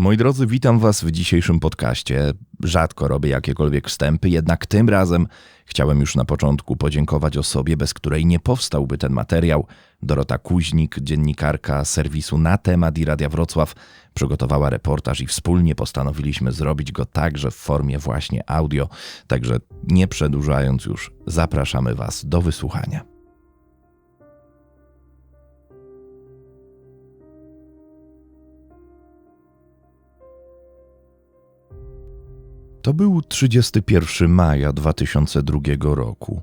Moi drodzy, witam Was w dzisiejszym podcaście. Rzadko robię jakiekolwiek wstępy, jednak tym razem chciałem już na początku podziękować osobie, bez której nie powstałby ten materiał. Dorota Kuźnik, dziennikarka serwisu Na Temat i Radia Wrocław, przygotowała reportaż i wspólnie postanowiliśmy zrobić go także w formie właśnie audio. Także nie przedłużając już, zapraszamy Was do wysłuchania. To był 31 maja 2002 roku.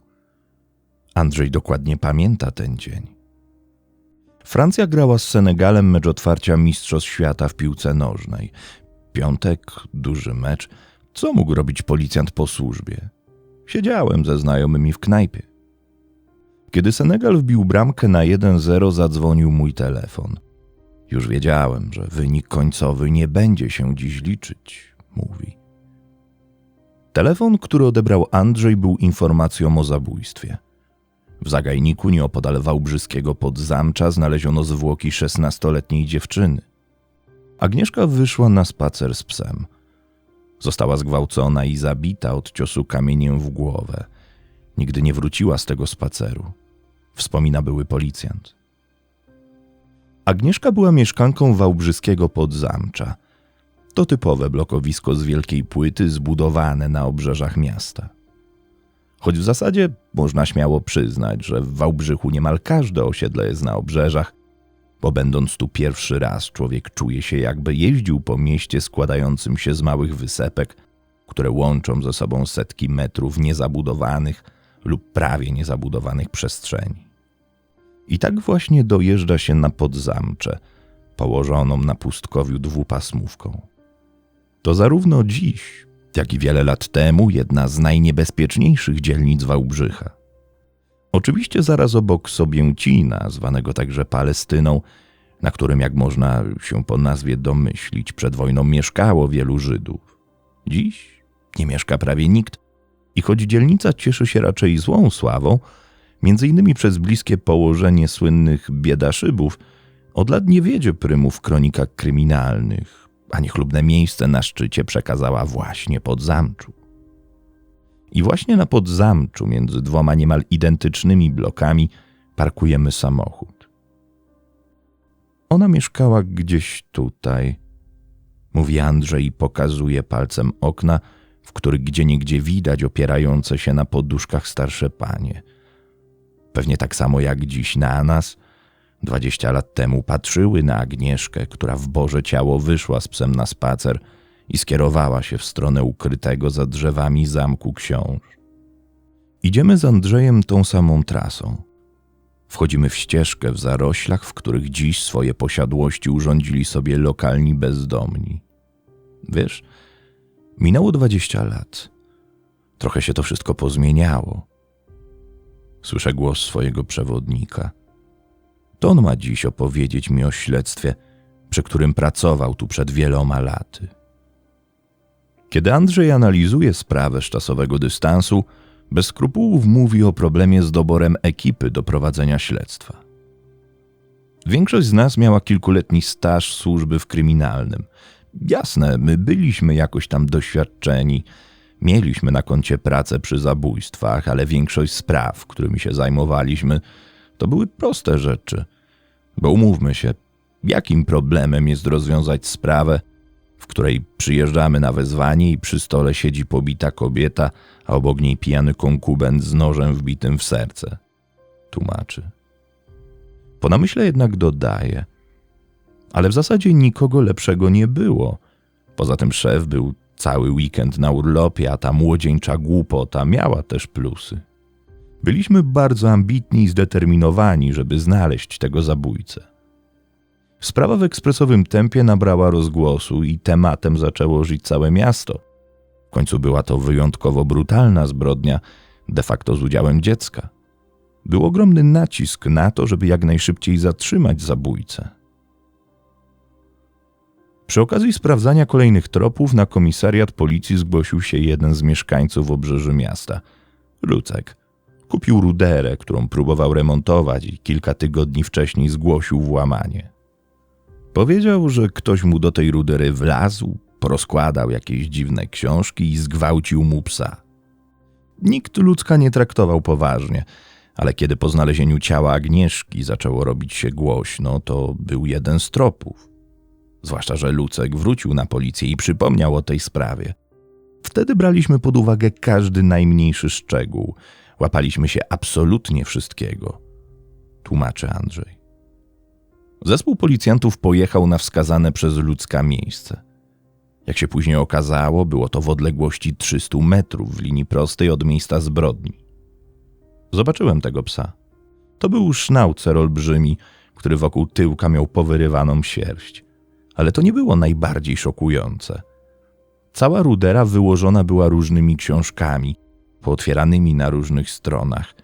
Andrzej dokładnie pamięta ten dzień. Francja grała z Senegalem mecz otwarcia Mistrzostw Świata w piłce nożnej. Piątek, duży mecz. Co mógł robić policjant po służbie? Siedziałem ze znajomymi w knajpie. Kiedy Senegal wbił bramkę na 1-0, zadzwonił mój telefon. Już wiedziałem, że wynik końcowy nie będzie się dziś liczyć, mówi. Telefon, który odebrał Andrzej, był informacją o zabójstwie. W zagajniku nieopodal Wałbrzyskiego Podzamcza znaleziono zwłoki szesnastoletniej dziewczyny. Agnieszka wyszła na spacer z psem. Została zgwałcona i zabita od ciosu kamieniem w głowę. Nigdy nie wróciła z tego spaceru. Wspomina były policjant. Agnieszka była mieszkanką Wałbrzyskiego Podzamcza – to typowe blokowisko z wielkiej płyty zbudowane na obrzeżach miasta. Choć w zasadzie można śmiało przyznać, że w Wałbrzychu niemal każde osiedle jest na obrzeżach, bo będąc tu pierwszy raz człowiek czuje się jakby jeździł po mieście składającym się z małych wysepek, które łączą ze sobą setki metrów niezabudowanych lub prawie niezabudowanych przestrzeni. I tak właśnie dojeżdża się na podzamcze, położoną na pustkowiu dwupasmówką. To zarówno dziś, jak i wiele lat temu jedna z najniebezpieczniejszych dzielnic Wałbrzycha. Oczywiście zaraz obok Sobięcina, zwanego także Palestyną, na którym, jak można się po nazwie domyślić, przed wojną mieszkało wielu Żydów. Dziś nie mieszka prawie nikt i choć dzielnica cieszy się raczej złą sławą, między innymi przez bliskie położenie słynnych biedaszybów, od lat nie wiedzie prymu w kronikach kryminalnych, a niechlubne miejsce na szczycie przekazała właśnie Podzamczu. I właśnie na Podzamczu, między dwoma niemal identycznymi blokami, parkujemy samochód. Ona mieszkała gdzieś tutaj, mówi Andrzej i pokazuje palcem okna, w których gdzieniegdzie widać opierające się na poduszkach starsze panie. Pewnie tak samo jak dziś na nas – Dwadzieścia lat temu patrzyły na Agnieszkę, która w Boże ciało wyszła z psem na spacer i skierowała się w stronę ukrytego za drzewami zamku książ. Idziemy z Andrzejem tą samą trasą. Wchodzimy w ścieżkę w zaroślach, w których dziś swoje posiadłości urządzili sobie lokalni bezdomni. Wiesz, minęło dwadzieścia lat. Trochę się to wszystko pozmieniało. Słyszę głos swojego przewodnika – to on ma dziś opowiedzieć mi o śledztwie, przy którym pracował tu przed wieloma laty. Kiedy Andrzej analizuje sprawę z czasowego dystansu, bez skrupułów mówi o problemie z doborem ekipy do prowadzenia śledztwa. Większość z nas miała kilkuletni staż służby w kryminalnym. Jasne, my byliśmy jakoś tam doświadczeni, mieliśmy na koncie pracę przy zabójstwach, ale większość spraw, którymi się zajmowaliśmy, to były proste rzeczy. Bo umówmy się, jakim problemem jest rozwiązać sprawę, w której przyjeżdżamy na wezwanie i przy stole siedzi pobita kobieta, a obok niej pijany konkubent z nożem wbitym w serce. Tłumaczy. Po namyśle jednak dodaje. Ale w zasadzie nikogo lepszego nie było. Poza tym szef był cały weekend na urlopie, a ta młodzieńcza głupota miała też plusy. Byliśmy bardzo ambitni i zdeterminowani, żeby znaleźć tego zabójcę. Sprawa w ekspresowym tempie nabrała rozgłosu i tematem zaczęło żyć całe miasto. W końcu była to wyjątkowo brutalna zbrodnia, de facto z udziałem dziecka. Był ogromny nacisk na to, żeby jak najszybciej zatrzymać zabójcę. Przy okazji sprawdzania kolejnych tropów na komisariat policji zgłosił się jeden z mieszkańców obrzeży miasta, Lucek – Kupił ruderę, którą próbował remontować i kilka tygodni wcześniej zgłosił włamanie. Powiedział, że ktoś mu do tej rudery wlazł, porozkładał jakieś dziwne książki i zgwałcił mu psa. Nikt ludzka nie traktował poważnie, ale kiedy po znalezieniu ciała Agnieszki zaczęło robić się głośno, to był jeden z tropów. Zwłaszcza, że Lucek wrócił na policję i przypomniał o tej sprawie. Wtedy braliśmy pod uwagę każdy najmniejszy szczegół, łapaliśmy się absolutnie wszystkiego. Tłumaczy Andrzej. Zespół policjantów pojechał na wskazane przez ludzka miejsce. Jak się później okazało, było to w odległości 300 metrów w linii prostej od miejsca zbrodni. Zobaczyłem tego psa. To był sznaucer olbrzymi, który wokół tyłka miał powyrywaną sierść. Ale to nie było najbardziej szokujące. Cała rudera wyłożona była różnymi książkami, pootwieranymi na różnych stronach.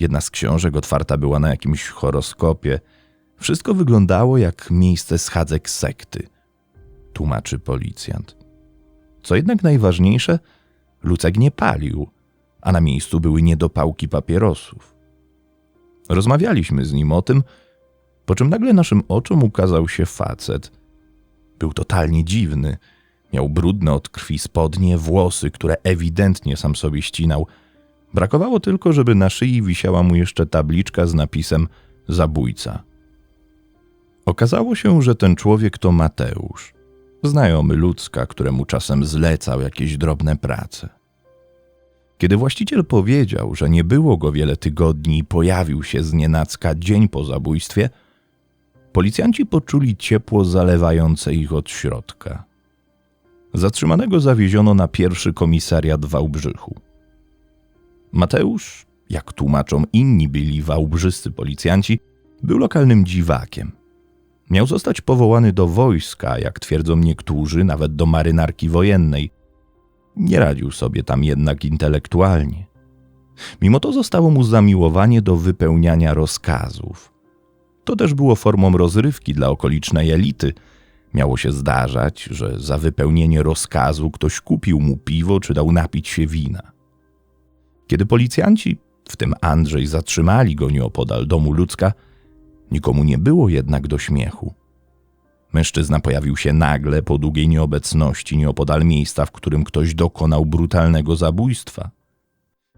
Jedna z książek otwarta była na jakimś horoskopie. Wszystko wyglądało jak miejsce schadzek sekty, tłumaczy policjant. Co jednak najważniejsze, Lucek nie palił – a na miejscu były niedopałki papierosów. Rozmawialiśmy z nim o tym, po czym nagle naszym oczom ukazał się facet. Był totalnie dziwny. Miał brudne od krwi spodnie, włosy, które ewidentnie sam sobie ścinał. Brakowało tylko, żeby na szyi wisiała mu jeszcze tabliczka z napisem zabójca. Okazało się, że ten człowiek to Mateusz, znajomy ludzka, któremu czasem zlecał jakieś drobne prace. Kiedy właściciel powiedział, że nie było go wiele tygodni i pojawił się z nienacka dzień po zabójstwie, policjanci poczuli ciepło zalewające ich od środka. Zatrzymanego zawieziono na pierwszy komisariat Wałbrzychu. Mateusz, jak tłumaczą inni byli wałbrzyscy policjanci, był lokalnym dziwakiem. Miał zostać powołany do wojska, jak twierdzą niektórzy, nawet do marynarki wojennej, nie radził sobie tam jednak intelektualnie. Mimo to zostało mu zamiłowanie do wypełniania rozkazów. To też było formą rozrywki dla okolicznej elity. Miało się zdarzać, że za wypełnienie rozkazu ktoś kupił mu piwo czy dał napić się wina. Kiedy policjanci, w tym Andrzej, zatrzymali go nieopodal domu ludzka, nikomu nie było jednak do śmiechu. Mężczyzna pojawił się nagle po długiej nieobecności nieopodal miejsca, w którym ktoś dokonał brutalnego zabójstwa.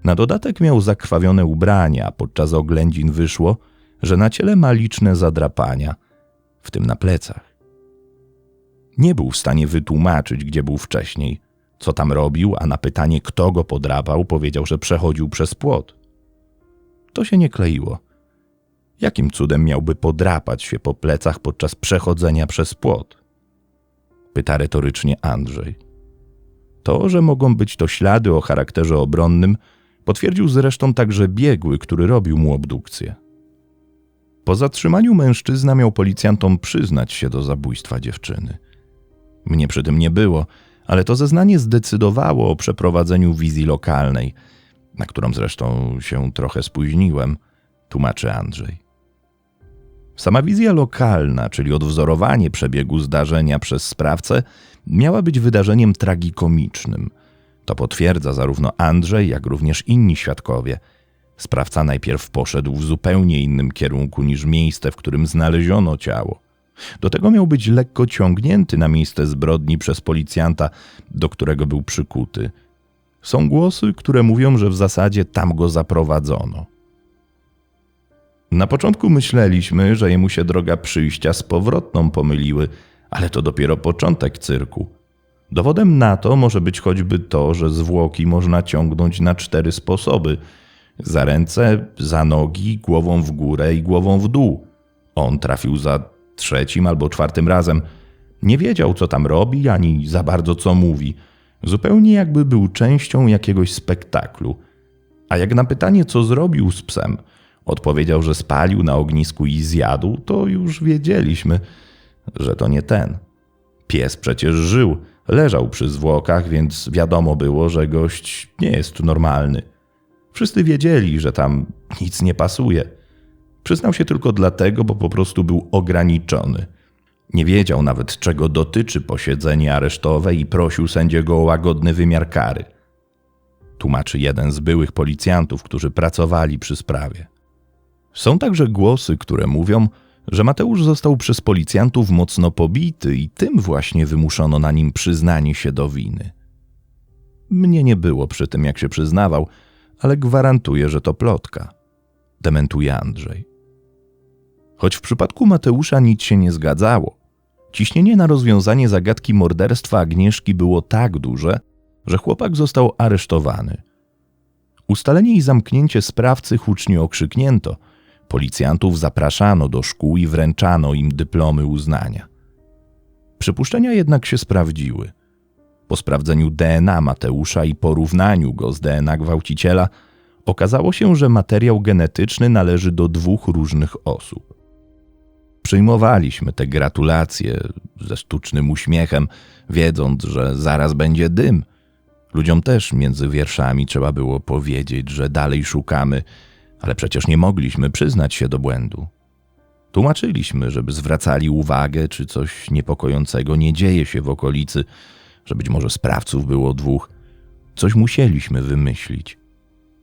Na dodatek miał zakrwawione ubrania, podczas oględzin wyszło, że na ciele ma liczne zadrapania, w tym na plecach. Nie był w stanie wytłumaczyć, gdzie był wcześniej, co tam robił, a na pytanie, kto go podrapał, powiedział, że przechodził przez płot. To się nie kleiło – Jakim cudem miałby podrapać się po plecach podczas przechodzenia przez płot? Pyta retorycznie Andrzej. To, że mogą być to ślady o charakterze obronnym, potwierdził zresztą także biegły, który robił mu obdukcję. Po zatrzymaniu mężczyzna miał policjantom przyznać się do zabójstwa dziewczyny. Mnie przy tym nie było, ale to zeznanie zdecydowało o przeprowadzeniu wizji lokalnej, na którą zresztą się trochę spóźniłem, tłumaczy Andrzej. Sama wizja lokalna, czyli odwzorowanie przebiegu zdarzenia przez sprawcę, miała być wydarzeniem tragikomicznym. To potwierdza zarówno Andrzej, jak również inni świadkowie. Sprawca najpierw poszedł w zupełnie innym kierunku niż miejsce, w którym znaleziono ciało. Do tego miał być lekko ciągnięty na miejsce zbrodni przez policjanta, do którego był przykuty. Są głosy, które mówią, że w zasadzie tam go zaprowadzono. Na początku myśleliśmy, że jemu się droga przyjścia z powrotną pomyliły, ale to dopiero początek cyrku. Dowodem na to może być choćby to, że zwłoki można ciągnąć na cztery sposoby: za ręce, za nogi, głową w górę i głową w dół. On trafił za trzecim albo czwartym razem. Nie wiedział, co tam robi, ani za bardzo co mówi. Zupełnie jakby był częścią jakiegoś spektaklu. A jak na pytanie, co zrobił z psem – odpowiedział, że spalił na ognisku i zjadł, to już wiedzieliśmy, że to nie ten. Pies przecież żył, leżał przy zwłokach, więc wiadomo było, że gość nie jest normalny. Wszyscy wiedzieli, że tam nic nie pasuje. Przyznał się tylko dlatego, bo po prostu był ograniczony. Nie wiedział nawet, czego dotyczy posiedzenie aresztowe i prosił sędziego o łagodny wymiar kary. Tłumaczy jeden z byłych policjantów, którzy pracowali przy sprawie. Są także głosy, które mówią, że Mateusz został przez policjantów mocno pobity i tym właśnie wymuszono na nim przyznanie się do winy. Mnie nie było przy tym, jak się przyznawał, ale gwarantuję, że to plotka. Dementuje Andrzej. Choć w przypadku Mateusza nic się nie zgadzało. Ciśnienie na rozwiązanie zagadki morderstwa Agnieszki było tak duże, że chłopak został aresztowany. Ustalenie i zamknięcie sprawcy hucznie okrzyknięto. Policjantów zapraszano do szkół i wręczano im dyplomy uznania. Przypuszczenia jednak się sprawdziły. Po sprawdzeniu DNA Mateusza i porównaniu go z DNA gwałciciela, okazało się, że materiał genetyczny należy do dwóch różnych osób. Przyjmowaliśmy te gratulacje ze sztucznym uśmiechem, wiedząc, że zaraz będzie dym. Ludziom też między wierszami trzeba było powiedzieć, że dalej szukamy, ale przecież nie mogliśmy przyznać się do błędu. Tłumaczyliśmy, żeby zwracali uwagę, czy coś niepokojącego nie dzieje się w okolicy, że być może sprawców było dwóch. Coś musieliśmy wymyślić,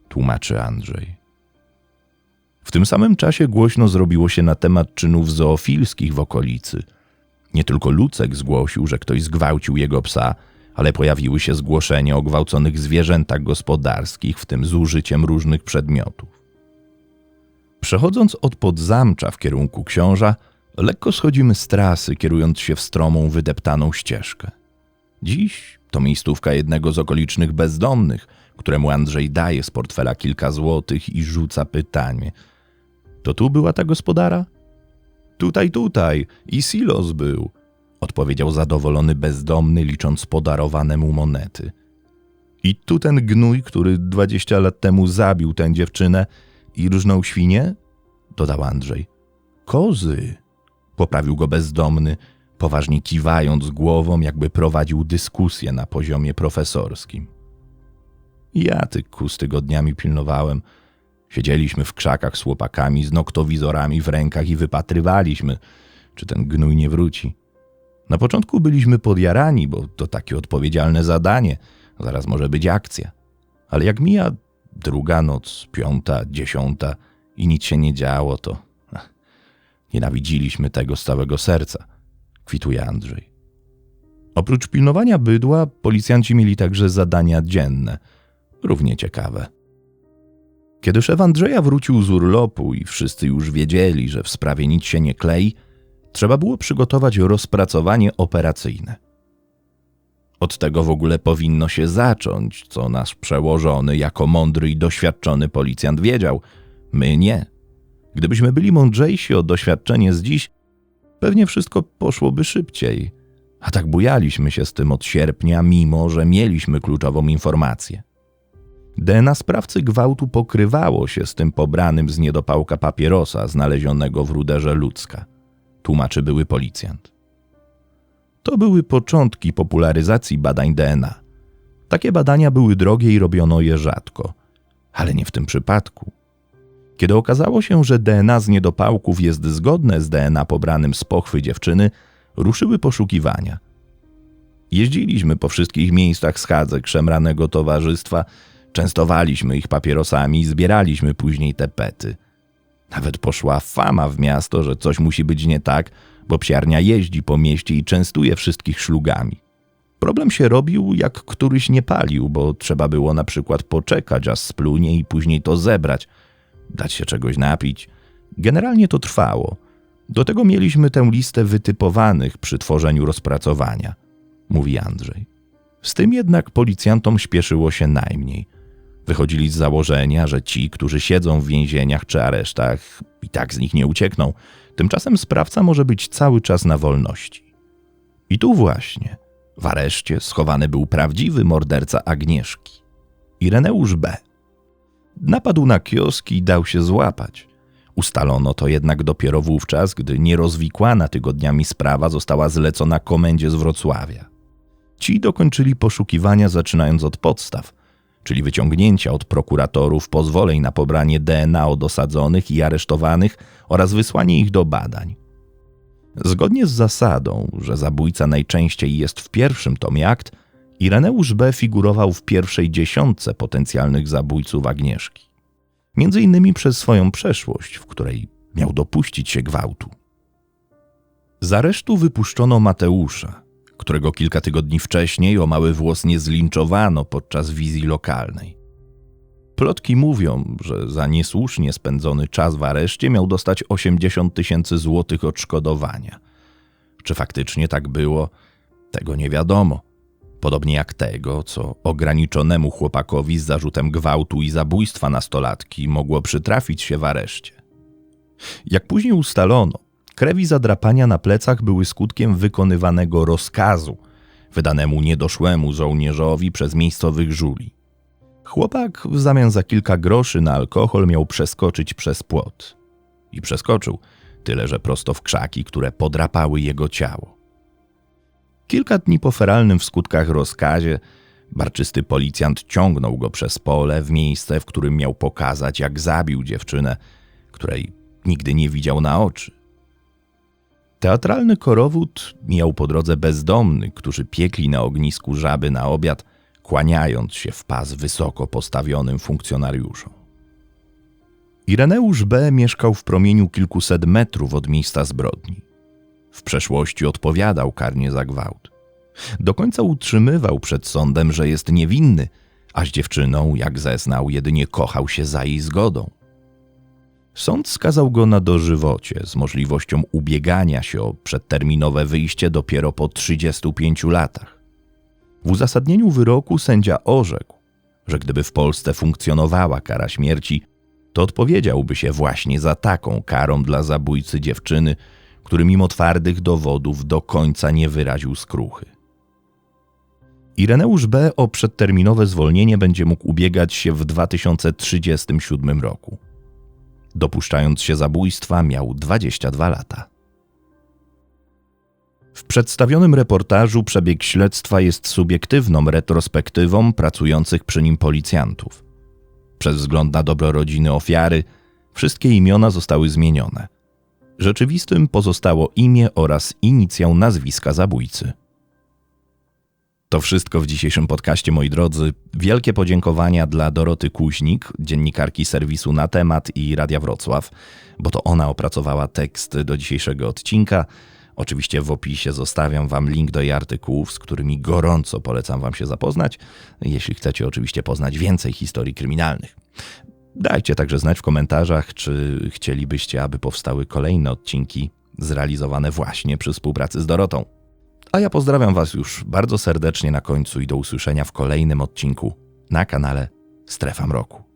tłumaczy Andrzej. W tym samym czasie głośno zrobiło się na temat czynów zoofilskich w okolicy. Nie tylko Lucek zgłosił, że ktoś zgwałcił jego psa, ale pojawiły się zgłoszenia o gwałconych zwierzętach gospodarskich, w tym z użyciem różnych przedmiotów. Przechodząc od podzamcza w kierunku książa, lekko schodzimy z trasy, kierując się w stromą, wydeptaną ścieżkę. Dziś to miejscówka jednego z okolicznych bezdomnych, któremu Andrzej daje z portfela kilka złotych i rzuca pytanie – to tu była ta gospodara? Tutaj, tutaj i silos był, odpowiedział zadowolony bezdomny, licząc podarowane mu monety. I tu ten gnój, który dwadzieścia lat temu zabił tę dziewczynę i różną świnię? dodał Andrzej. Kozy, poprawił go bezdomny, poważnie kiwając głową, jakby prowadził dyskusję na poziomie profesorskim. Ja tych kus tygodniami pilnowałem – Siedzieliśmy w krzakach z chłopakami z noktowizorami w rękach i wypatrywaliśmy, czy ten gnój nie wróci. Na początku byliśmy podjarani, bo to takie odpowiedzialne zadanie, zaraz może być akcja. Ale jak mija druga noc, piąta, dziesiąta i nic się nie działo, to nienawidziliśmy tego z całego serca, kwituje Andrzej. Oprócz pilnowania bydła, policjanci mieli także zadania dzienne, równie ciekawe. Kiedy szef Andrzeja wrócił z urlopu i wszyscy już wiedzieli, że w sprawie nic się nie klei, trzeba było przygotować rozpracowanie operacyjne. Od tego w ogóle powinno się zacząć, co nasz przełożony, jako mądry i doświadczony policjant wiedział. My nie. Gdybyśmy byli mądrzejsi o doświadczenie z dziś, pewnie wszystko poszłoby szybciej. A tak bujaliśmy się z tym od sierpnia, mimo że mieliśmy kluczową informację. DNA sprawcy gwałtu pokrywało się z tym pobranym z niedopałka papierosa znalezionego w ruderze ludzka, tłumaczy były policjant. To były początki popularyzacji badań DNA. Takie badania były drogie i robiono je rzadko, ale nie w tym przypadku. Kiedy okazało się, że DNA z niedopałków jest zgodne z DNA pobranym z pochwy dziewczyny, ruszyły poszukiwania. Jeździliśmy po wszystkich miejscach schadzek szemranego towarzystwa Częstowaliśmy ich papierosami i zbieraliśmy później te pety. Nawet poszła fama w miasto, że coś musi być nie tak, bo psiarnia jeździ po mieście i częstuje wszystkich szlugami. Problem się robił, jak któryś nie palił, bo trzeba było na przykład poczekać, aż splunie i później to zebrać, dać się czegoś napić. Generalnie to trwało. Do tego mieliśmy tę listę wytypowanych przy tworzeniu rozpracowania, mówi Andrzej. Z tym jednak policjantom śpieszyło się najmniej – Wychodzili z założenia, że ci, którzy siedzą w więzieniach czy aresztach, i tak z nich nie uciekną. Tymczasem sprawca może być cały czas na wolności. I tu właśnie, w areszcie, schowany był prawdziwy morderca Agnieszki. Ireneusz B. Napadł na kioski i dał się złapać. Ustalono to jednak dopiero wówczas, gdy nierozwikłana tygodniami sprawa została zlecona komendzie z Wrocławia. Ci dokończyli poszukiwania zaczynając od podstaw, czyli wyciągnięcia od prokuratorów pozwoleń na pobranie DNA od osadzonych i aresztowanych oraz wysłanie ich do badań. Zgodnie z zasadą, że zabójca najczęściej jest w pierwszym tomie akt, Ireneusz B. figurował w pierwszej dziesiątce potencjalnych zabójców Agnieszki. Między innymi przez swoją przeszłość, w której miał dopuścić się gwałtu. Z aresztu wypuszczono Mateusza, którego kilka tygodni wcześniej o mały włos nie zlinczowano podczas wizji lokalnej. Plotki mówią, że za niesłusznie spędzony czas w areszcie miał dostać 80 tysięcy złotych odszkodowania. Czy faktycznie tak było, tego nie wiadomo. Podobnie jak tego, co ograniczonemu chłopakowi z zarzutem gwałtu i zabójstwa nastolatki mogło przytrafić się w areszcie. Jak później ustalono, krew i zadrapania na plecach były skutkiem wykonywanego rozkazu, wydanemu niedoszłemu żołnierzowi przez miejscowych żuli. Chłopak w zamian za kilka groszy na alkohol miał przeskoczyć przez płot. I przeskoczył, tyle że prosto w krzaki, które podrapały jego ciało. Kilka dni po feralnym w skutkach rozkazie barczysty policjant ciągnął go przez pole w miejsce, w którym miał pokazać, jak zabił dziewczynę, której nigdy nie widział na oczy. Teatralny korowód mijał po drodze bezdomnych, którzy piekli na ognisku żaby na obiad, kłaniając się w pas wysoko postawionym funkcjonariuszom. Ireneusz B. mieszkał w promieniu kilkuset metrów od miejsca zbrodni. W przeszłości odpowiadał karnie za gwałt. Do końca utrzymywał przed sądem, że jest niewinny, a z dziewczyną, jak zeznał, jedynie kochał się za jej zgodą. Sąd skazał go na dożywocie z możliwością ubiegania się o przedterminowe wyjście dopiero po 35 latach. W uzasadnieniu wyroku sędzia orzekł, że gdyby w Polsce funkcjonowała kara śmierci, to odpowiedziałby się właśnie za taką karą dla zabójcy dziewczyny, który mimo twardych dowodów do końca nie wyraził skruchy. Ireneusz B. o przedterminowe zwolnienie będzie mógł ubiegać się w 2037 roku. Dopuszczając się zabójstwa, miał 22 lata. W przedstawionym reportażu przebieg śledztwa jest subiektywną retrospektywą pracujących przy nim policjantów. Przez wzgląd na dobro rodziny ofiary, wszystkie imiona zostały zmienione. Rzeczywistym pozostało imię oraz inicjał nazwiska zabójcy. To wszystko w dzisiejszym podcaście, moi drodzy. Wielkie podziękowania dla Doroty Kuźnik, dziennikarki serwisu Na Temat i Radia Wrocław, bo to ona opracowała tekst do dzisiejszego odcinka. Oczywiście w opisie zostawiam Wam link do jej artykułów, z którymi gorąco polecam Wam się zapoznać, jeśli chcecie oczywiście poznać więcej historii kryminalnych. Dajcie także znać w komentarzach, czy chcielibyście, aby powstały kolejne odcinki zrealizowane właśnie przy współpracy z Dorotą. A ja pozdrawiam Was już bardzo serdecznie na końcu i do usłyszenia w kolejnym odcinku na kanale Strefa Mroku.